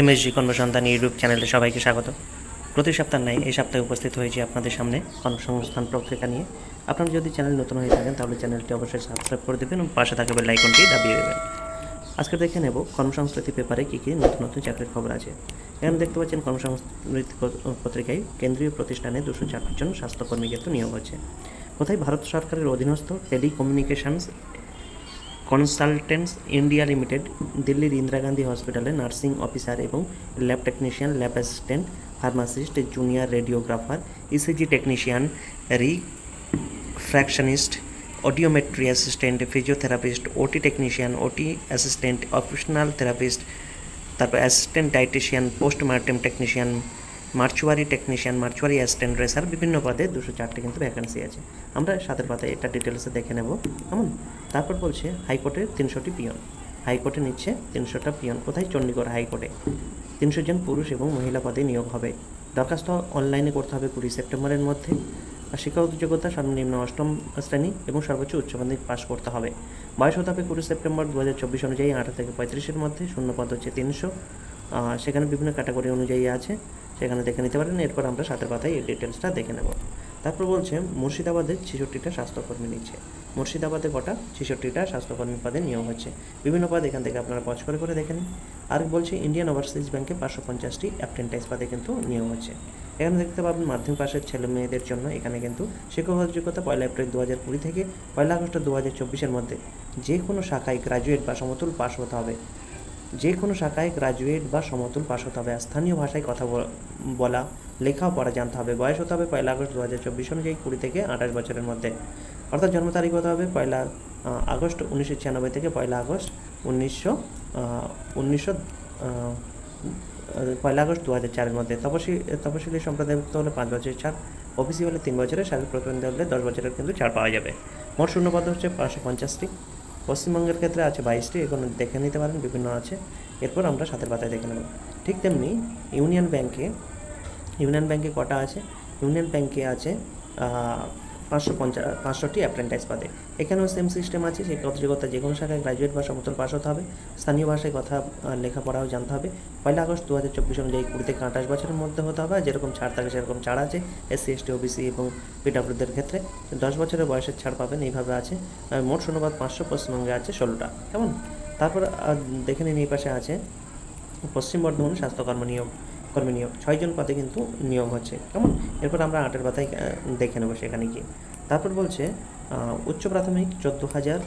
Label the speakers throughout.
Speaker 1: MSG কর্মসন্ধান YouTube চ্যানেলে সবাইকে স্বাগত। প্রতি সপ্তাহ নাই এই সপ্তাহে উপস্থিত হয়েছি আপনাদের সামনে কর্মসংস্থান পত্রিকা নিয়ে। আপনারা যদি চ্যানেল নতুন হয়ে থাকেন, তাহলে চ্যানেলটি অবশ্যই সাবস্ক্রাইব করে দেবেন এবং পাশে থাকা বেল আইকনটি দাবিয়ে দেবেন। আজকে দেখে নেব কর্মসংস্কৃতি পেপারে কী কী নতুন নতুন চাকরির খবর আছে। এখানে দেখতে পাচ্ছেন কর্মসংস্কৃতি পত্রিকায় কেন্দ্রীয় প্রতিষ্ঠানে দুশো চারটি জন স্বাস্থ্যকর্মী কিন্তু নিয়োগ হচ্ছে। কোথায়? ভারত সরকারের অধীনস্থ টেলিকমিউনিকেশনস কনসালটেন্টস ইন্ডিয়া লিমিটেড দিল্লির ইন্দিরা গান্ধী হসপিটালে নার্সিং অফিসার এবং lab technician lab assistant pharmacist junior radiographer ECG technician refractionist audiometry assistant physiotherapist OT technician OT assistant operational therapist তারপর assistant dietitian postmortem technician mortuary technician mortuary assistant racer বিভিন্ন পদে দুশো চারটে কিন্তু vacancy আছে। আমরা সাতের পাতায় এটা ডিটেলসে দেখে নেব। কেমন? তারপর বলছে হাইকোর্টের তিনশোটি পিয়ন হাইকোর্টে নিচ্ছে তিনশোটা পিয়ন কোথায়? চণ্ডীগড় হাইকোর্টে তিনশো জন পুরুষ এবং মহিলা পদে নিয়োগ হবে। দরখাস্ত অনলাইনে করতে হবে কুড়ি সেপ্টেম্বরের মধ্যে। আর শিক্ষাগত যোগ্যতা সর্বনিম্ন অষ্টম শ্রেণি এবং সর্বোচ্চ উচ্চ মাধ্যমিক পাশ করতে হবে। বয়স হতে হবে কুড়ি সেপ্টেম্বর দু হাজার চব্বিশ অনুযায়ী আঠারো থেকে পঁয়ত্রিশের মধ্যে। শূন্য পদ হচ্ছে তিনশো। সেখানে বিভিন্ন ক্যাটাগরি অনুযায়ী আছে। সেখানে দেখে নিতে পারেন, এরপর আমরা সাতের পাতায় এই ডিটেলসটা দেখে নেব। তারপর বলছে মুর্শিদাবাদের ছেষট্টিটা স্বাস্থ্যকর্মী নিচ্ছে। মুর্শিদাবাদে কটা? ছেষট্টিটা স্বাস্থ্যকর্মী পদে নিয়োগ হচ্ছে। বিভিন্ন পদ এখান থেকে আপনারা পজ করে করে দেখে নিন। আর বলছে ইন্ডিয়ান ওভারসিজ ব্যাংকে পাঁচশো পঞ্চাশটি অ্যাপ্রেন্টাইজ পদে কিন্তু নিয়োগ হচ্ছে। এখানে দেখতে পাবেন, মাধ্যমিক পাশের ছেলে মেয়েদের জন্য এখানে কিন্তু শিক্ষক যোগ্যতা পয়লা এপ্রিল দু হাজার কুড়ি থেকে পয়লা আগস্ট দু হাজার চব্বিশের মধ্যে। যে কোনো শাখায় গ্রাজুয়েট বা সমতুল পাশ হতে হবে। যে কোনো শাখায় গ্রাজুয়েট বা সমতুল পাশ হতে হবে। স্থানীয় ভাষায় কথা বল- লেখা পড়া জানতে হবে। বয়স হতে হবে পয়লা আগস্ট দু হাজার চব্বিশ অনুযায়ী কুড়ি থেকে আঠাশ বছরের মধ্যে। অর্থাৎ জন্ম তারিখ হতে হবে পয়লা আগস্ট উনিশশো ছিয়ানব্বই থেকে পয়লা আগস্ট উনিশশো উনিশশো পয়লা আগস্ট দু হাজার চারের মধ্যে। তপশিলি তপশিলি সম্প্রদায়ভুক্ত হলে পাঁচ বছরের ছাড়, ওবিসি হলে তিন বছরের শারীরিক প্রতিবন্ধী হলে দশ বছরের কিন্তু ছাড় পাওয়া যাবে। মোট শূন্যপদ হচ্ছে পাঁচশো পঞ্চাশটি। পশ্চিমবঙ্গের ক্ষেত্রে আছে বাইশটি, এখন দেখে নিতে পারেন, বিভিন্ন আছে। এরপর আমরা সাতের পাতায় দেখে নেব। ঠিক তেমনি ইউনিয়ন ব্যাংকে ইউনিয়ন ব্যাংকে কটা আছে? ইউনিয়ন ব্যাংকে আছে পাঁচশো পঞ্চাশ পাঁচশোটি অ্যাপ্রেন্টাইজ পদে। এখানেও সেম সিস্টেম আছে, সেই যোগ্যতা যে কোনো শাখায় গ্রাজুয়েট বা সমতল পাস হতে হবে, স্থানীয় ভাষায় কথা লেখাপড়াও জানতে হবে। পয়লা আগস্ট দু হাজার চব্বিশ অনুযায়ী কুড়ি থেকে আঠাশ বছরের মধ্যে হতে হবে যেরকম ছাড় থাকে সেরকম ছাড় আছে এসসি এসটি ওবিসি এবং পিডাব্লিউদের ক্ষেত্রে। দশ বছরের বয়সের ছাড় পাবেন, এইভাবে আছে। মোট শূন্যবাদ পাঁচশো, পশ্চিমবঙ্গে আছে ষোলোটা। কেমন? তারপর দেখে নিন এই পাশে আছে, পশ্চিম বর্ধমান স্বাস্থ্যকর্ম নিয়োগ কর্মী নিয়োগ ছয়জন পদে কিন্তু নিয়োগ হচ্ছে। কেমন? এরপর আমরা আটের পাতায় দেখে নেব সেখানে গিয়ে। তারপর বলছে উচ্চ প্রাথমিক চোদ্দ হাজার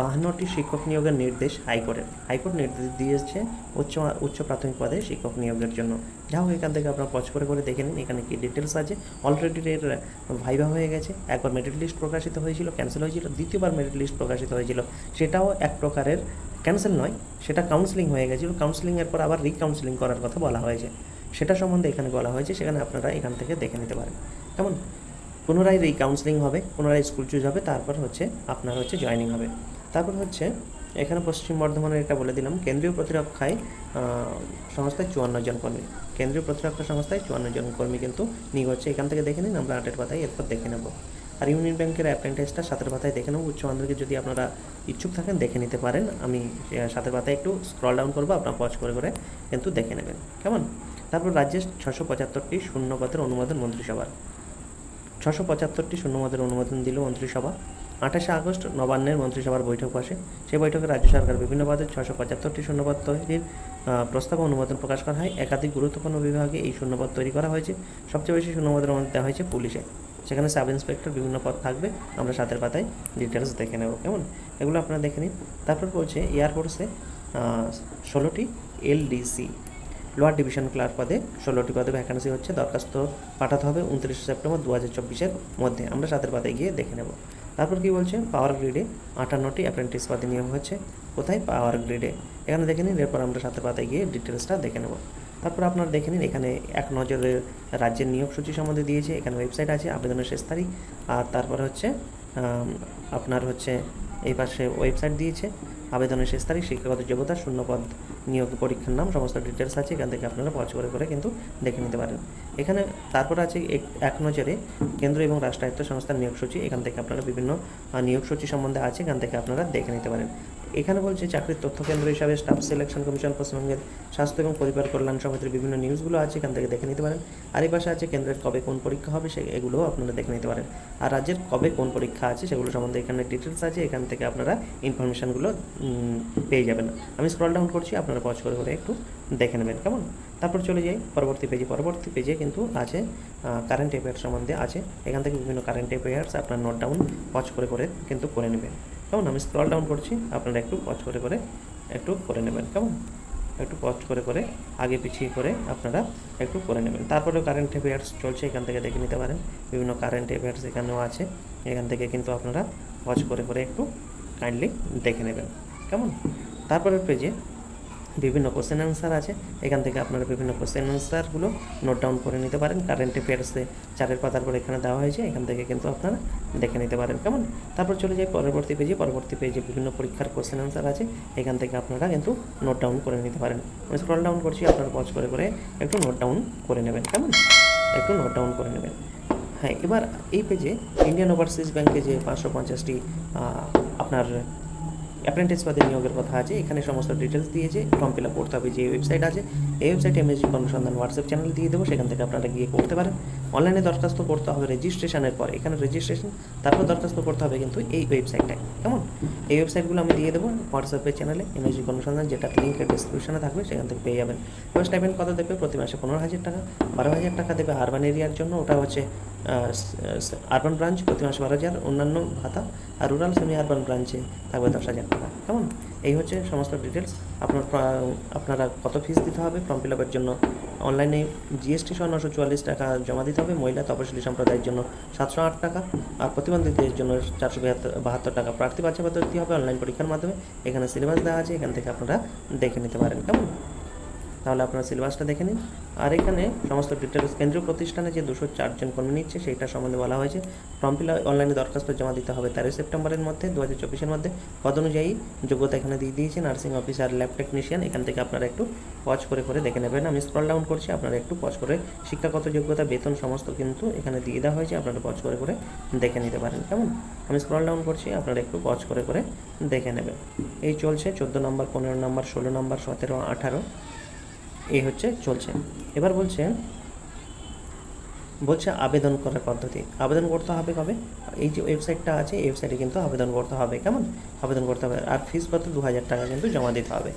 Speaker 1: বাহান্নটি শিক্ষক নিয়োগের নির্দেশ হাইকোর্টের। হাইকোর্ট নির্দেশ দিয়েছে উচ্চ উচ্চ প্রাথমিক পদে শিক্ষক নিয়োগের জন্য। যা হোক, এখান থেকে আপনারা পজ করে করে দেখে নিন, এখানে কি ডিটেলস আছে। অলরেডি এর ভাইভা হয়ে গেছে। একবার মেরিট লিস্ট প্রকাশিত হয়েছিল ক্যান্সেল হয়েছিল, দ্বিতীয়বার মেরিট লিস্ট প্রকাশিত হয়েছিল। সেটাও এক প্রকারের ক্যান্সেল নয়, সেটা কাউন্সিলিং হয়ে গেছিল কাউন্সিলিংয়ের পর আবার রিকাউন্সিলিং করার কথা বলা হয়েছে। সেটা সম্বন্ধে এখানে বলা হয়েছে, সেখানে আপনারা এখান থেকে দেখে নিতে পারেন। কেমন? পুনরায় রিকাউন্সিলিং হবে, পুনরায় স্কুল চুজ হবে, তারপর হচ্ছে আপনার হচ্ছে জয়েনিং হবে। তারপর হচ্ছে, এখানে পশ্চিম বর্ধমানের এটা বলে দিলাম, কেন্দ্রীয় প্রতিরক্ষায় সংস্থায় চুয়ান্ন জন কর্মী। কেন্দ্রীয় প্রতিরক্ষা সংস্থায় চুয়ান্ন জন কর্মী কিন্তু নিয়োগ হচ্ছে। এখান থেকে দেখে নিন, আমরা আটের পাতায় এরপর দেখে নেব। আর ইউনিয়ন ব্যাংকের অ্যাপ্রেন্টাইজটা সাতের পাতায় দেখে নেব। উচ্চ মাধ্যমিকে যদি আপনারা ইচ্ছুক থাকেন, দেখে নিতে পারেন। আমি সাতের পাতায় একটু স্ক্রল ডাউন করব, আপনার পজ করে করে কিন্তু দেখে নেবেন। কেমন? তারপর রাজ্যের ছশো পঁচাত্তরটি শূন্য পদের অনুমোদন মন্ত্রিসভার। ছশো পঁচাত্তরটি শূন্যপদের অনুমোদন দিল মন্ত্রিসভা। আঠাশে আগস্ট নবান্নের মন্ত্রিসভার বৈঠক বসে সেই বৈঠকে রাজ্য সরকার বিভিন্ন পদে ছশো পঁচাত্তরটি শূন্যপদ তৈরির প্রস্তাব অনুমোদন প্রকাশ করা হয়। একাধিক গুরুত্বপূর্ণ বিভাগে এই শূন্যপদ তৈরি করা হয়েছে। সবচেয়ে বেশি শূন্যপদের অনুমোদন দেওয়া হয়েছে পুলিশে। সেখানে সাব ইন্সপেক্টর বিভিন্ন পদ থাকবে, আমরা সাতের পাতায় ডিটেলস দেখে নেব, কেমন? এগুলো আপনারা দেখে নিন। তারপর বলছে এয়ারফোর্সে ষোলোটি এলডিসি লোয়ার ডিভিশন ক্লার্ক পদে ষোলোটি পদে ভ্যাকান্সি হচ্ছে, দরখাস্ত পাঠাতে হবে উনত্রিশে সেপ্টেম্বর দু হাজার চব্বিশের মধ্যে, আমরা সাতের পাতায় গিয়ে দেখে নেব। তারপর কি বলছে? পাওয়ার গ্রিডে আটান্নটি অ্যাপ্রেন্টিস পদে নিয়োগ হচ্ছে, কোথায়? পাওয়ার গ্রিডে এখানে দেখে নিন, এরপর আমরা সাতের পাতায় গিয়ে ডিটেলসটা দেখে নেব। তারপর আপনারা দেখে নিন, এখানে এক নজরের রাজ্যের নিয়োগ সূচি সম্বন্ধে দিয়েছে, এখানে ওয়েবসাইট আছে, আবেদনের শেষ তারিখ, আর তারপর হচ্ছে আপনার হচ্ছে এই পাশে ওয়েবসাইট দিয়েছে, আবেদনের শেষ তারিখ, শিক্ষাগত যোগ্যতা, শূন্যপদ, নিয়োগ পরীক্ষার নাম, সমস্ত ডিটেলস আছে, এখান থেকে আপনারা পজ করে করে কিন্তু দেখে নিতে পারেন। এখানে তারপর আছে এক- নজরে কেন্দ্র এবং রাষ্ট্রায়ত্ত সংস্থার নিয়োগ সূচি এখান থেকে আপনারা বিভিন্ন নিয়োগসূচি সম্বন্ধে আছে, এখান থেকে আপনারা দেখে নিতে পারেন। এখানে বলছে, চাকরির তথ্য কেন্দ্র হিসাবে স্টাফ সিলেকশন কমিশন, পশ্চিমবঙ্গের স্বাস্থ্য এবং পরিবার কল্যাণ সমিতির বিভিন্ন নিউজগুলো আছে, এখান থেকে দেখে নিতে পারেন। আর এই পাশে আছে, কেন্দ্রের কবে কোন পরীক্ষা হবে সে, এগুলোও আপনারা দেখে নিতে পারেন। আর রাজ্যের কবে কোন পরীক্ষা আছে সেগুলো সম্বন্ধে এখানে ডিটেলস আছে, এখান থেকে আপনারা ইনফরমেশানগুলো পেয়ে যাবেন। আমি স্ক্রল ডাউন করছি, আপনারা পজ করে করে একটু দেখে নেবেন, কেমন? তারপর চলে যাই, পরবর্তী পেজে পরবর্তী পেজে কিন্তু আছে কারেন্ট অ্যাফেয়ার্স সম্বন্ধে আছে। এখান থেকে বিভিন্ন কারেন্ট অ্যাফেয়ার্স আপনার নোট ডাউন পজ করে করে কিন্তু করে নেবেন। কেমন? আমি স্ক্রল ডাউন করছি, আপনারা একটু পজ করে করে একটু করে নেবেন, কেমন? একটু পজ করে করে আগে পিছিয়ে করে আপনারা একটু করে নেবেন। তারপরেও কারেন্ট অ্যাফেয়ার্স চলছে, এখান থেকে দেখে নিতে পারেন। বিভিন্ন কারেন্ট অ্যাফেয়ার্স এখানেও আছে, এখান থেকে কিন্তু আপনারা পজ করে করে একটু কাইন্ডলি দেখে নেবেন, কেমন? তারপরের পেজে বিভিন্ন কোশ্চেন অ্যান্সার আছে। এখান থেকে আপনারা বিভিন্ন কোশ্চেন অ্যান্সারগুলো নোট ডাউন করে নিতে পারেন। কারেন্ট অ্যাফেয়ার্সে চারের পাতার পর এখানে দেওয়া হয়েছে, এখান থেকে কিন্তু আপনারা দেখে নিতে পারেন। কেমন? তারপর চলে যাই পরবর্তী পেজে পরবর্তী পেজে বিভিন্ন পরীক্ষার কোশ্চেন অ্যান্সার আছে। এখান থেকে আপনারা কিন্তু নোট ডাউন করে নিতে পারেন। আমি স্ক্রল ডাউন করছি, আপনারা পজ করে করে একটু নোট ডাউন করে নেবেন। কেমন? একটু নোট ডাউন করে নেবেন। হ্যাঁ এবার এই পেজে ইন্ডিয়ান ওভারসিজ ব্যাংকে যে পাঁচশো পঞ্চাশটি আপনার অ্যাপ্রেন্টিস পদে নিয়োগের কথা আছে, এখানে সমস্ত ডিটেলস দিয়েছে ফর্ম ফিল আপ করতে হবে যে ওয়েবসাইট আছে, এই ওয়েবসাইটে এমএসজি অনুসন্ধান হোয়াটসঅ্যাপ চ্যানেল দিয়ে দেবো, সেখান থেকে আপনারা গিয়ে করতে পারেন। অনলাইনে দরখাস্ত করতে হবে রেজিস্ট্রেশনের পর, এখানে রেজিস্ট্রেশন তারপর দরখাস্ত করতে হবে কিন্তু এই ওয়েবসাইটটায় কেমন? এই ওয়েবসাইটগুলো আমি দিয়ে দেবো হোয়াটসঅ্যাপের চ্যানেলে এমএসজি অনুসন্ধান যেটা লিঙ্কের ডিসক্রিপশনে থাকবে, সেখান থেকে পেয়ে যাবেন। এবার স্টাইপেন্ড কত দেবে? প্রতি মাসে পনেরো হাজার টাকা, বারো হাজার টাকা দেবে আরবান এরিয়ার জন্য, ওটা হচ্ছে আরবান ব্রাঞ্চ প্রতি মাসে বারো হাজার অন্যান্য ভাতা, আর রুরাল সেমি আরবান ব্রাঞ্চে থাকবে দশ হাজার টাকা কেমন? এই হচ্ছে সমস্ত ডিটেলস আপনার আপনারা কত ফিস দিতে হবে? ফর্ম ফিল আপের জন্য অনলাইনে জিএসটি সহ নশো চুয়াল্লিশ টাকা জমা দিতে হবে। মহিলা তপশিলি সম্প্রদায়ের জন্য সাতশো আট টাকা। আর প্রতিবন্ধীদের জন্য চারশো বাহাত্তর টাকা প্রার্থী বাচ্চা দিতে হবে। অনলাইন পরীক্ষার মাধ্যমে এখানে সিলেবাস দেওয়া আছে। এখান থেকে আপনারা দেখে নিতে পারেন। কেমন? তাহলে আপনারা সিলেবাসটা দেখে নিন। আর এখানে সমস্ত ডিটেলস কেন্দ্রীয় প্রতিষ্ঠানে যে দুশো চারজন কর্মী নিচ্ছে, সেইটা সম্বন্ধে বলা হয়েছে। ফর্ম ফিল অনলাইনে দরখাস্ত জমা দিতে হবে তেরোই সেপ্টেম্বরের মধ্যে দু হাজার চব্বিশের মধ্যে। পদ অনুযায়ী যোগ্যতা এখানে দিয়ে দিয়েছে নার্সিং অফিসার ল্যাব টেকনিশিয়ান এখান থেকে আপনারা একটু পজ করে করে দেখে নেবেন। আমি স্ক্রল ডাউন করছি, আপনারা একটু পজ করে শিক্ষাগত যোগ্যতা, বেতন সমস্ত কিন্তু এখানে দিয়ে দেওয়া হয়েছে। আপনারা পজ করে করে দেখে নিতে পারেন। কেমন? আমি স্ক্রল ডাউন করছি, আপনারা একটু পজ করে করে দেখে নেবেন। এই চলছে, চোদ্দ নম্বর, পনেরো নম্বর, ষোলো নম্বর, সতেরো, আঠারো। এই হচ্ছে চলছে। এবার বলছে বলছে আবেদন করার পদ্ধতি। আবেদন করতে হবে কবে? এই যে ওয়েবসাইটটা আছে, এই ওয়েবসাইটে কিন্তু আবেদন করতে হবে, কেমন? আবেদন করতে হবে। আর ফিস পত্র দু হাজার টাকা কিন্তু জমা দিতে হবে।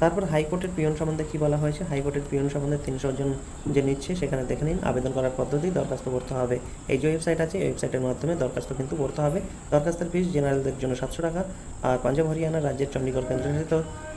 Speaker 1: তারপর হাইকোর্টের পিয়ন সম্বন্ধে কী বলা হয়েছে? হাইকোর্টের পিয়ন সম্বন্ধে তিনশো জন যে নিচ্ছে, সেখানে দেখে নিন। আবেদন করার পদ্ধতি দরখাস্ত করতে হবে। এই যে ওয়েবসাইট আছে, এই ওয়েবসাইটের মাধ্যমে দরখাস্ত কিন্তু করতে হবে। দরখাস্তের ফিস জেনারেলদের জন্য সাতশো টাকা আর পাঞ্জাব, হরিয়ানা রাজ্যের চণ্ডীগড় কেন্দ্রশাসিত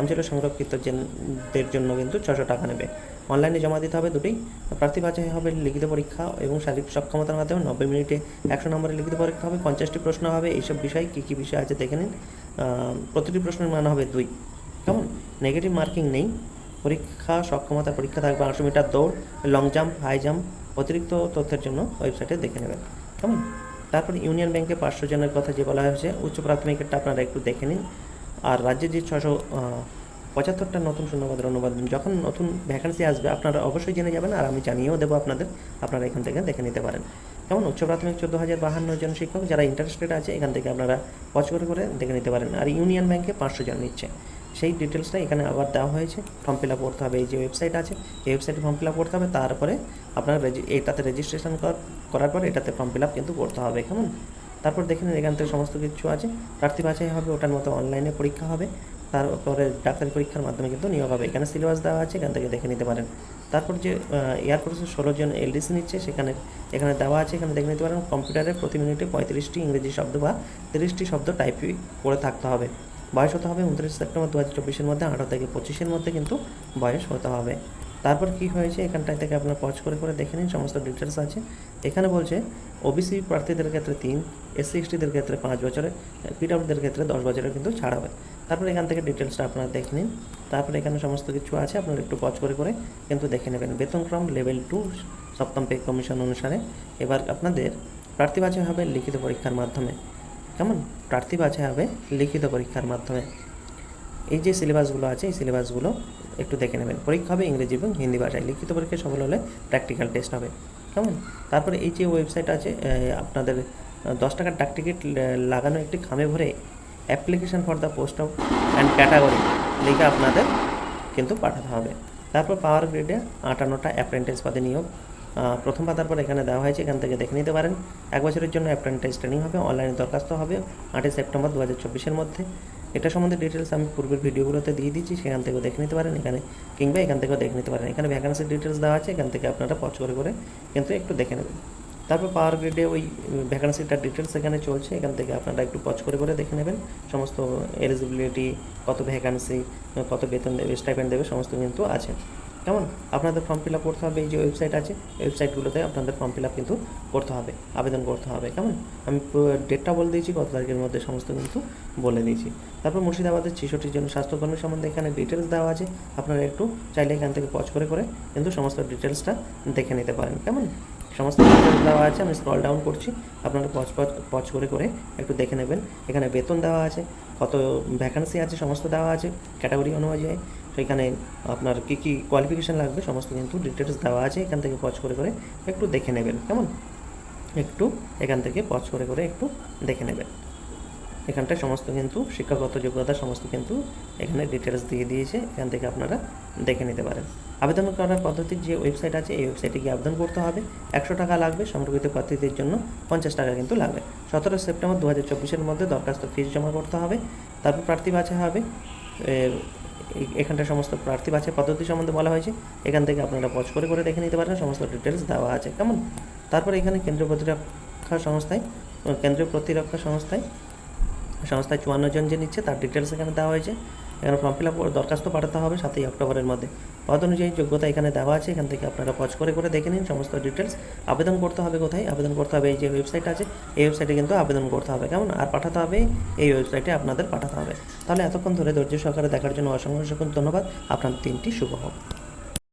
Speaker 1: অঞ্চলে সংরক্ষিত জেনদের জন্য কিন্তু ছশো টাকা নেবে। অনলাইনে জমা দিতে হবে দুটোই প্রার্থী বাছাই হবে লিখিত পরীক্ষা এবং শারীরিক সক্ষমতার মাধ্যমে নব্বই মিনিটে একশো নম্বরের লিখিত পরীক্ষা হবে, পঞ্চাশটি প্রশ্ন হবে। এইসব বিষয় কী কী বিষয় আছে দেখে নিন। প্রতিটি প্রশ্নের মান হবে দুই। কেমন? নেগেটিভ মার্কিং নেই। পরীক্ষা, সক্ষমতা পরীক্ষা থাকবে আটশো মিটার দৌড় লং জাম্প হাই জাম্প অতিরিক্ত তথ্যের জন্য ওয়েবসাইটে দেখে নেবেন। কেমন? তারপর ইউনিয়ন ব্যাংকে পাঁচশো জনের কথা যে বলা হয়েছে, উচ্চ প্রাথমিকেরটা আপনারা একটু দেখে নিন। আর রাজ্যে যে ছশো পঁচাত্তরটা নতুন শূন্যপদের অনুবাদ, যখন নতুন ভ্যাকেন্সি আসবে, আপনারা অবশ্যই জেনে যাবেন আর আমি জানিয়েও দেবো আপনাদের, আপনারা এখান থেকে দেখে নিতে পারেন। কেমন? উচ্চ প্রাথমিক চোদ্দ হাজার বাহান্ন জন শিক্ষক, যারা ইন্টারেস্টেড আছে, এখান থেকে আপনারা পচ করে করে দেখে নিতে পারেন। আর ইউনিয়ন ব্যাংকে পাঁচশো জন নিচ্ছে। সেই ডিটেলসটা এখানে আবার দেওয়া হয়েছে। ফর্ম ফিল আপ করতে হবে, এই যে ওয়েবসাইট আছে, এই ওয়েবসাইটে ফর্ম ফিল আপ করতে হবে, তারপরে আপনার এটাতে রেজিস্ট্রেশন করার পর এটাতে ফর্ম ফিল আপ কিন্তু করতে হবে, কেমন? তারপর দেখে নিন এখান থেকে সমস্ত কিছু আছে। প্রার্থী বাছাই হবে, ওটার মতো অনলাইনে পরীক্ষা হবে। তারপরে ডাক্তারি পরীক্ষার মাধ্যমে কিন্তু নিয়োগ হবে। এখানে সিলেবাস দেওয়া আছে, এখান থেকে দেখে নিতে পারেন। তারপর যে এয়ারফোর্সের ষোলো জন এলডিসি নিচ্ছে, সেখানে, এখানে দেওয়া আছে, এখানে দেখে নিতে পারেন কম্পিউটারে প্রতি মিনিটে পঁয়ত্রিশটি ইংরেজি শব্দ বা তিরিশটি শব্দ টাইপিং করে থাকতে হবে। বয়স হতে হবে, উনত্রিশ সেপ্টেম্বর দু হাজার চব্বিশের মধ্যে, আঠারো থেকে পঁচিশের মধ্যে কিন্তু বয়স হতে হবে। তারপর কি হয়েছে? এখানটায় থেকে আপনার পজ করে করে দেখে নিন, সমস্ত ডিটেলস আছে। এখানে বলছে ওবিসি প্রার্থীদের ক্ষেত্রে তিন এসসি এসটিদের ক্ষেত্রে পাঁচ বছরে পিডাব্লিউদের ক্ষেত্রে দশ বছরের কিন্তু ছাড় হবে। তারপর এখান থেকে ডিটেলসটা আপনারা দেখে নিন। তারপরে এখানে সমস্ত কিছু আছে, আপনারা একটু পজ করে করে কিন্তু দেখে নেবেন। বেতনক্রম লেভেল টু সপ্তম পে কমিশন অনুসারে। এবার আপনাদের প্রার্থী বাছাই হবে লিখিত পরীক্ষার মাধ্যমে। কেমন? প্রার্থী বাছাই হবে লিখিত পরীক্ষার মাধ্যমে। এই যে সিলেবাসগুলো আছে, এই সিলেবাসগুলো একটু দেখে নেবেন। পরীক্ষা হবে ইংরেজি এবং হিন্দি ভাষায়। লিখিত পরীক্ষায় সফল হলে প্র্যাকটিক্যাল টেস্ট হবে। কেমন? তারপরে এই যে ওয়েবসাইট আছে আপনাদের দশ টাকার ডাক টিকিট লাগানো একটি খামে ভরে application for the post of and category লিখে আপনাদের কিন্তু পাঠাতে হবে। তারপর পাওয়ার গ্রিডে আটান্নটা অ্যাপ্রেন্টিস পদে নিয়োগ। প্রথম পাতার পর এখানে দেওয়া হয়েছে, এখান থেকে দেখে নিতে পারেন। এক বছরের জন্য অ্যাপ্রেন্টিস ট্রেনিং হবে, অনলাইনে দরখাস্ত হবে আটই সেপ্টেম্বর দু হাজার চব্বিশের মধ্যে। এটা সম্বন্ধে ডিটেলস আমি পূর্বের ভিডিওগুলোতে দিয়ে দিচ্ছি, সেখান থেকেও দেখে নিতে পারেন। এখানে কিংবা এখান থেকেও দেখে নিতে পারেন। এখানে ভ্যাকান্সির ডিটেলস দেওয়া আছে, এখান থেকে আপনারা পচ করে করে কিন্তু একটু দেখে নেবেন। তারপর পাওয়ার গ্রিডে ওই ভ্যাকান্সিটার ডিটেলস এখানে চলছে, এখান থেকে আপনারা একটু পচ করে করে দেখে নেবেন। সমস্ত এলিজিবিলিটি কত ভ্যাকান্সি কত বেতন দেবে স্টাইপেন্ড দেবে, সমস্ত কিন্তু আছে। কেমন? আপনাদের ফর্ম ফিল আপ করতে হবে, এই যে ওয়েবসাইট আছে ওয়েবসাইটগুলোতে আপনাদের ফর্ম ফিল আপ কিন্তু করতে হবে, আবেদন করতে হবে, কেমন? আমি ডেটটা বলে দিয়েছি, কত তারিখের মধ্যে সমস্ত কিন্তু বলে দিয়েছি। তারপর মুর্শিদাবাদের ছেষট্টির জন্য স্বাস্থ্যকর্মী সম্বন্ধে এখানে ডিটেলস দেওয়া আছে, আপনারা একটু চাইলে এখান থেকে পচ করে করে কিন্তু সমস্ত ডিটেলসটা দেখে নিতে পারেন, কেমন? সমস্ত ডিটেলস দেওয়া আছে, আমি স্ক্রল ডাউন করছি, আপনারা পচ পচ পচ করে করে একটু দেখে নেবেন। এখানে বেতন দেওয়া আছে, কত ভ্যাকান্সি আছে সমস্ত দেওয়া আছে ক্যাটাগরি অনুযায়ী। সেখানে আপনার কী কী কোয়ালিফিকেশান লাগবে, সমস্ত কিন্তু ডিটেলস দেওয়া আছে, এখান থেকে পচ করে করে একটু দেখে নেবেন, কেমন? একটু এখান থেকে পচ করে করে একটু দেখে নেবেন। এখানটায় সমস্ত কিন্তু শিক্ষাগত যোগ্যতা সমস্ত কিন্তু এখানে ডিটেলস দিয়ে দিয়েছে। এখান থেকে আপনারা দেখে নিতে পারেন। আবেদন করার পদ্ধতির যে ওয়েবসাইট আছে, এই ওয়েবসাইটে গিয়ে আবেদন করতে হবে। একশো টাকা লাগবে সম্পর্কিত প্রার্থীদের জন্য পঞ্চাশ টাকা কিন্তু লাগবে। সতেরো সেপ্টেম্বর দু হাজার চব্বিশের মধ্যে দরখাস্ত ফিস জমা করতে হবে। তারপর প্রার্থী বাছা হবে। এখানটা সমস্ত প্রার্থী বাছাই পদ্ধতি সম্বন্ধে বলা হয়েছে। এখান থেকে আপনারা পজ করে করে দেখে নিতে পারেন। সমস্ত ডিটেলস দেওয়া আছে। কেমন? তারপর এখানে কেন্দ্রীয় প্রতিরক্ষা সংস্থায়, কেন্দ্রীয় প্রতিরক্ষা সংস্থায় সংস্থায় চুয়ান্ন জন যে নিচ্ছে, তার ডিটেলস এখানে দেওয়া হয়েছে। এখানে ফর্ম ফিল আপ দরখাস্ত পাঠাতে হবে সাতই অক্টোবরের মধ্যে। পদ অনুযায়ী যোগ্যতা এখানে দেওয়া আছে, এখান থেকে আপনারা পজ করে করে দেখে নিন, সমস্ত ডিটেলস আবেদন করতে হবে কোথায়? আবেদন করতে হবে এই যে ওয়েবসাইট আছে, এই ওয়েবসাইটে কিন্তু আবেদন করতে হবে। কেমন? আর পাঠাতে হবে, এই ওয়েবসাইটে আপনাদের পাঠাতে হবে। তাহলে এতক্ষণ ধরে ধৈর্য সহকারে দেখার জন্য অসংখ্য অসংখ্য ধন্যবাদ। আপনার দিনটি শুভ হোক।